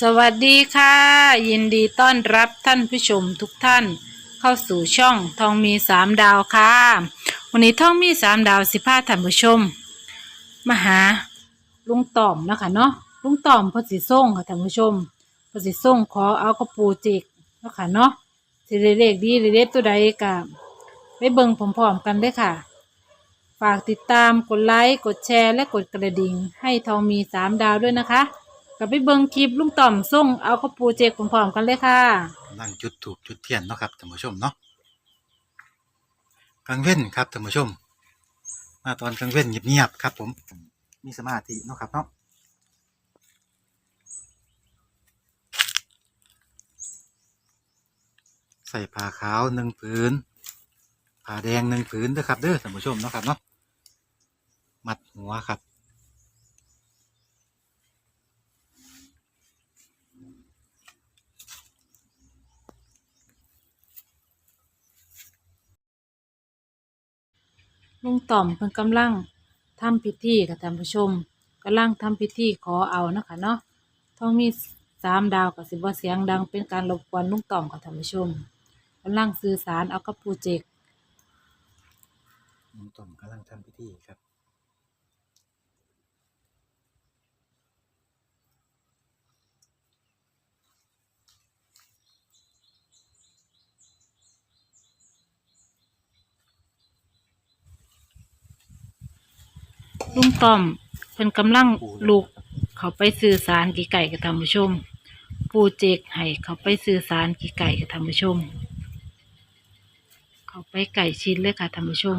สวัสดีค่ะ ยินดีต้อนรับท่านผู้ชมทุกท่าน เข้าสู่ช่องทองมีสามดาวค่ะ วันนี้ทองมีสามดาวสิพาท่านผู้ชม มาหาลุงต่อมนะคะเนาะลุงต่อมพอสิส่งค่ะท่านผู้ชมพอสิส่งขอเอากระปูจิกนะคะเนาะสิเลขดีหรือเลขตัวใดกับไปเบิ่งพร้อมๆกันเลยค่ะ ฝากติดตามกดไลค์กดแชร์และกดกระดิ่ง ให้ทองมีสามดาวด้วยนะคะ กับไปเบิงคลิปลุงต่อมส่งเอากระปูเจกพร้อมๆกันเลยค่ะ กำลังจุดถูกจุดเทียนเนาะครับท่านผู้ชมเนาะกลางเว้นครับท่านผู้ชม มาตอนกลางเว้นเงียบๆครับ ผม มีสมาธิเนาะครับเนาะใส่ผ้าขาวหนึ่งผืนผ้าแดงหนึ่งผืนเด้อครับเด้อท่านผู้ชมเนาะครับเนาะมัดหัวครับ ลุงต่อมเพิ่นกำลังทำพิธีค่ะท่านผู้ชมกำลังทำพิธีขอเอานะคะเนาะต้องมีสามดาวกับสิบว่าเสียงดังเป็นการรบกวนลุงต่อมค่ะท่านผู้ชมกำลังสื่อสารเอากระปูเจกลุงต่อมกำลังทำพิธีครับ ลุงต้อมเพิ่นกำลังลูกเขาไปสื่อสารกี่ไก่กับท่านผู้ชม ปูเจกให้เขาไปสื่อสารกี่ไก่กับท่านผู้ชม เขาไปไก่ชิ้นเลยค่ะท่านผู้ชม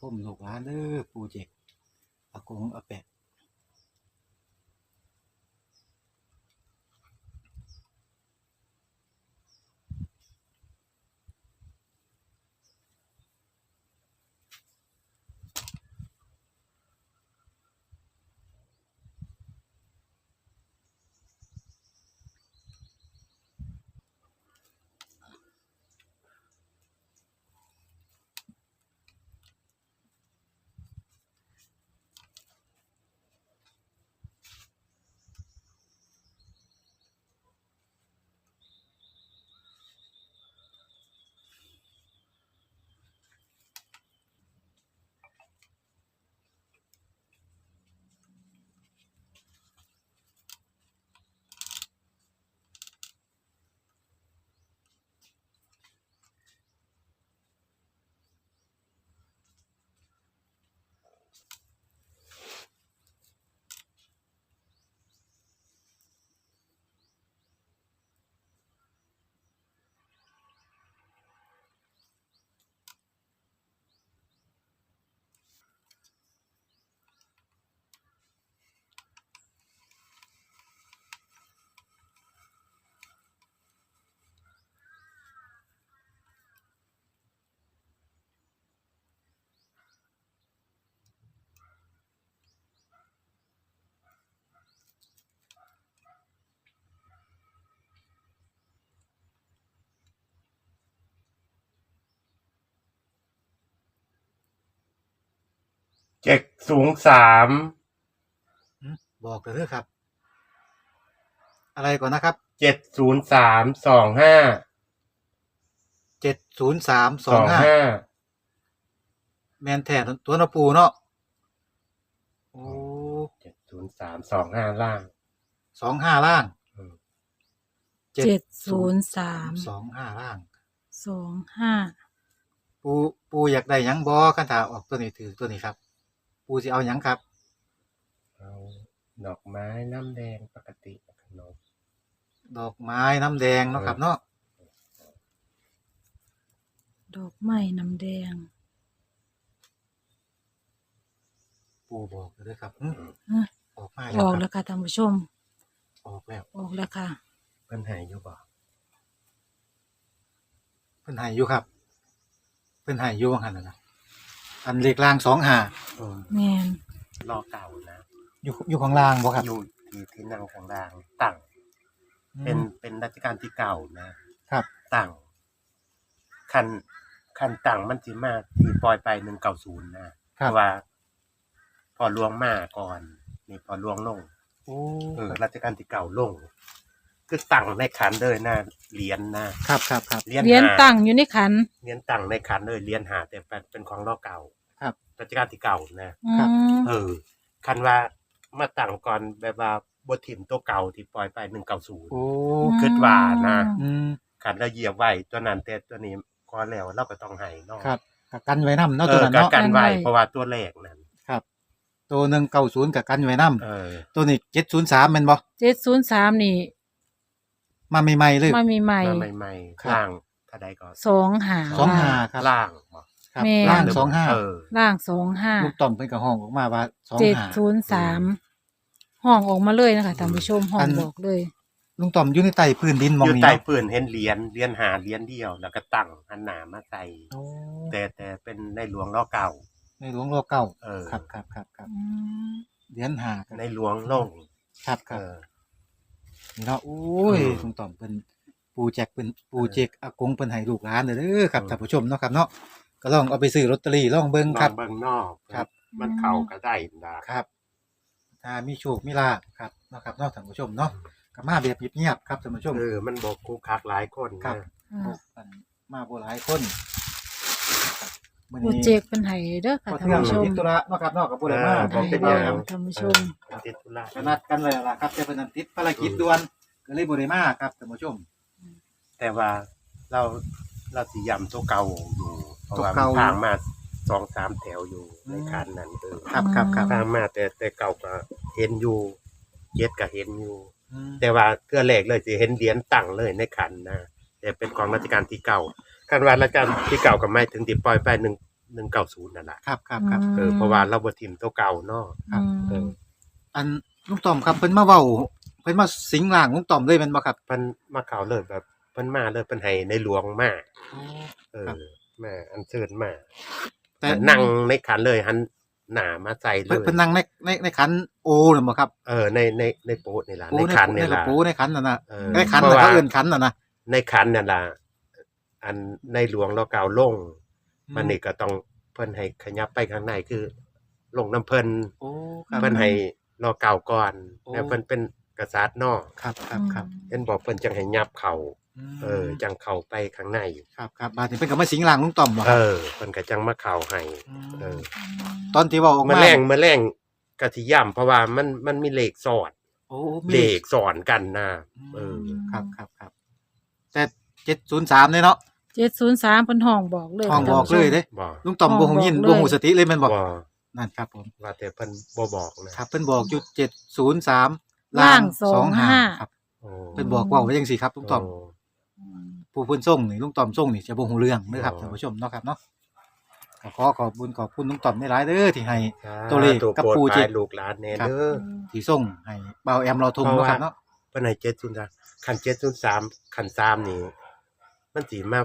พุ่มลูกหลานเด้อปูเจกอากงอาแปะ เจ็ดสูงสามหึบอกเลยเด้อครับ อะไรก่อนนะครับเจ็ดศูนย์สามสองห้าเจ็ดศูนย์สามสสอองงห้าห้าแมนแทนตัวนปูเนาะโอ้เจ็ดศูนย์สามสองห้าล่าง สองห้าล่างอืม เจ็ดศูนย์สามสองห้าล่าง สองห้าปูปูอยากได้หยังบอคันถาออกตัวนี้ถือตัวนี้ครับ ปูสิเอาหยังครับ เอาดอกไม้น้ำแดงปกติขนมดอกไม้น้ำแดงเนาะครับเนาะดอกไม้น้ำแดงปูบอกเลยเด้อครับหึฮะออกมาอแล้วออกแล้วค่ะท่านผู้ชม ออกแล้วออกแล้วค่ะ เพิ่นใหายอยู่บ่เพิ่นใหายอยู่ครับ เพิ่นใหายอยู่ว่างั้นน่ะนะ อันเลขล่างสองหาเออแม่นรอเก่านะอยู่อยู่ของล่างบ่ครับอยู่ที่ที่นั่งข้างล่างตั้งเป็นเป็นราชการที่เก่านะครับตั้งคันคันตั้งมันสิมาที่ปล่อยไป190นะคเพรับราะว่า พอหลวงมาก่อนนี่พอหลวงลงโอ้เออราชการที่เก่าลง คือตั้งในขันเลยนะเหรียญนะครับครับครับเหรียญเหรียญหาตั้งอยู่ในขันเหรียญตั้งในขันเลยเหรียญหาแต่เป็นเป็นของรอเก่าครับราชการที่เก่านะ อืครับมเออ คันว่ามาตั้งก่อนแบบว่าบถิ่มตัวเก่าที่ปล่อยไปหนึ่งเก้าศูนย์ โอ้คิดว่านะ อืมขันแล้วเหยียบไว้ตัวนั้นแต่ตัวนี้ก็แล้วเราก็ต้องให้เนาะครับกักันไว้นำเนาะเอตัวอนั้นกัเนาะกันไว้เพราะว่าตัวแรกนั่นครับ ตัวหนึ่งเก้าศูนย์กับกันไว้นำเออตัวนี้เจ็ดศูนย์สามแม่นบ่เจ็ดศูนย์สามนี่ มาใหม่ๆเลยมามีใหม่มาใหม่ๆครับล่างถ้าใดก็สองหาสองหาครับล่างบ่ครับแม่ล่างสองห้าเออล่างสองห้าลูกต่อมเป็นกระห้องออกมาว่าสองเจ็ดหาศูนย์สามห้องออกมาเลยนะคะท่านผู้ชมห้องอันบอกเลยลุงต่อมอยู่ในใต้พื้นดินมองอยู่นี้ใต้เนาะปืนเห็นเหรียญเหรียญหาเหรียญเดียว แล้วก็ตั้งหันหน้ามาใส่โอ้แต่แต่เป็นในหลวงรอเก่า ในหลวงรอเก้าเออครับครับครับครับอืมเหรียญหากันในหลวงลงครับคเอรับอ นี่เนาะโอ้ยอืม ลุงต่อมเป็นปูแจกเป็นปูเจกอากงเป็นให้ลูกหลานเด้อครับอืมท่านผู้ชมเนาะครับเนาะก็ลองเอาไปซื้อลอตเตอรี่ลองเบิ่งลคอรังบเบิ่งนอกครับ มันเข้าก็ได้นะครับ ถ้ามีโชคมีลาภครับเนาะครับเนาะท่านผู้ชมเนาะก็มาแบบเงียบๆครับท่านผู้ชม เออมันบอกคูคักหลายคนครับ นะอ่าอันมาบ่หลายคนนะครับ มื้อโปรนี้เจกต์เป็นไห้เด้อค่ะพอท่านเที่ยงผู้ชมติดธุระเนาะครับเนาะก็บ่ได้มาอ่าบ่เป็นหยังท่านผู้ชมเออติดธุระก็นัดกันไว้แล้วล่ะครับแต่เพิ่นนั้นติดภารกิจด่วนก็เลยบ่ได้มาครับท่านผู้ชม แต่ว่าเราเราสิย้ำตัวเก่าอยู่เพราะว่าตัวเก่าทางมาสองสามแถวอยู่ในคันนั้นเออครับครับครับทางมาแต่แต่เก่าก็เห็นอยู่เจ็ดก็เห็นอยู่อืมแต่ว่าเทื่อแรกเลยสิเห็นเหรียญตั้งเลยในขันนะแต่เป็นของราชการที่เก่า คันว่าราชการที่เก่าก็หมายถึงที่ปล่อยไปหนึ่งหนึ่งเก้าศูนย์นั่นแหละครับครับครับเออเพราะว่าเราบ่ทิมตัวเก่าเนาะครับเอออันลุงต่อมครับเพิ่นมาเว้าเพิ่นมาสิงร่างลุงต่อมเลยแม่นบ่ครับ เพิ่นมาเข่าเลยแบบเพิ่นมาเลยเพิ่นให้ในหลวงมาเออครับมาอันเชิญมาแต่แต่นั่งในขันเลยหันหน้ามาใส่เลเพิ่นยเพิ่นนั่งในในในขันโอน่ะบ่ครับเออในในในโป๊ะนี่ล่ะโอ้ในขันนี่ในล่ะโปในขันน่ะนะเออในขันเพน่ะราะว่าเขาเอิ้นขันน่ะนะในขันนี่ล่ะ อันในหลวงเราเก่าลงมันนี่ก็ต้องเพิ่นให้ขยับไปข้างในคือ ลงน้ำเพิ่นโอ้ครับเพิ่นให้รอเก่าก่อนโอ้แล้วเพิ่นเป็นกษัตริย์เนอกครับครับครับเห็นบอกเพิ่นจังให้ยับเข่ามเออ จังเข้าไปข้างใน ครับครับบาดนี้เพิ่นก็มาสิงร่างลุงต่อมบ่คเอรับอเพิ่นก็จังมาเข่าให้เออ ตอนที่เว้าออกมามาแรงมาแรงกะสิย่ำเพราะว่ามันมันมีเลขสอดโอ้เลขสอนกันนะเออ ครับครับครับแต่703เลยเนาะเจ็ดศูนย์สามเป็นห้องบอกเลยห้องบอกเลยเด้บ่ลุงต่อมบ่ฮู้ยินบ่ฮู้สติเลยแม่นบ่บ่นั่นครับผมว่าแต่เพิ่นบ่บอกนะครับเพิ่นบอกอยู่703ล่างสองห้าครับโอ้เพิ่นบอกเว่าไว้จังซี่ครับลุงต่อมโผู้เพิ่นส่งนี่ลุงต่อมส่งนี่จะบ่ฮู้เรื่องเด้อครับอ๋อท่านผู้ชมเนาะครับเนาะก็ขอขอบคุณขอบคุณลุงต่อมหลายๆเด้อที่ให้สาตัวเลขธุกับโปรดปู่เจ็ดภายลูกหลานแน่ครับเด้อที่ส่งให้เบาแอมเราทุมเพราะเนาะว่าครับเนาะเพิ่นให้703คัน703คัน3นี่มันสิมา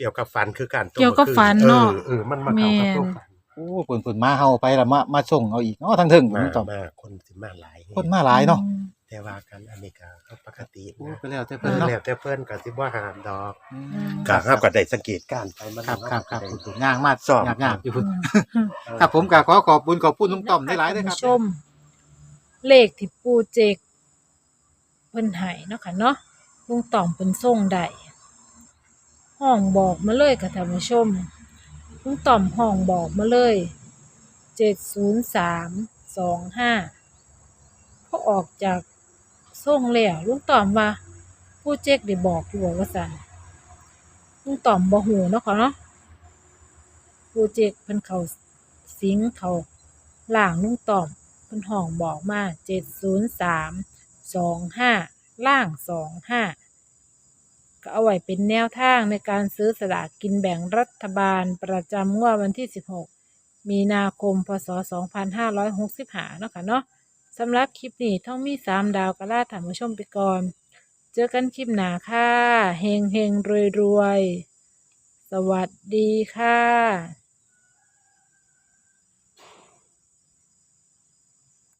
เกี่ยวกับฝันคือการตัวเกี่ยวกับฝันเนาะออเออมันมาเข้ากับตัวฝันโอ้เพิ่นเพิ่นมาเฮาไปแล้วมามาส่งเอาอีกเนาะทั้งถึงมาลุงต่อมมาคนสิมาหลายคนมาหลายเนาะแต่ว่ากันอเมริกาก็ปกติโอ้นะไปแล้วแต่เพิ่เพิ่นนเนาะแล้วแต่เพิ่นก็สิบ่ห้ามดอกอืมก็ครับก็ได้สังเกตการณ์ไปมันครับครับครับก็ได้ผมย่างมาสอบยากๆอยู่พุ่นอืมครับผมก็ขอขอบคุณขอบคุณลุงต่อมหลายๆเด้อครับท่านผู้ชม เลขที่ปูเจกเพิ่นให้เนาะค่ะเนาะลุงต่อมเป็นส่งได้ ห้องบอกมาเลยค่ะท่านผู้ชมลุงต่อมห้องบอกมาเลยเจ็ดศูนย์สามสองห้าพอออกจากส่งแล้วลุงต่อมว่าปูเจกได้บอกอยู่ว่าสั่นลุงต่อมบ่หูเนาะค่ะเนาะปูเจกเพิ่นเขาสิงเขาล่างลุงต่อมเพิ่นห้องบอกมาเจ็ดศูนย์สามสองห้าล่างสองห้า ก็เอาไว้เป็นแนวทางในการซื้อสลากกินแบ่งรัฐบาลประจำงวดวันที่ 16 มีนาคม พศสองพันห้าร้อยหกสิบห้าเนาะค่ะเนาะสำหรับคลิปนี้ท่องมีสามดาวกระลาถามผู้ชมไปก่อน เจอกันคลิปหน้าค่ะเฮงเฮงรวยรวยสวัสดีค่ะ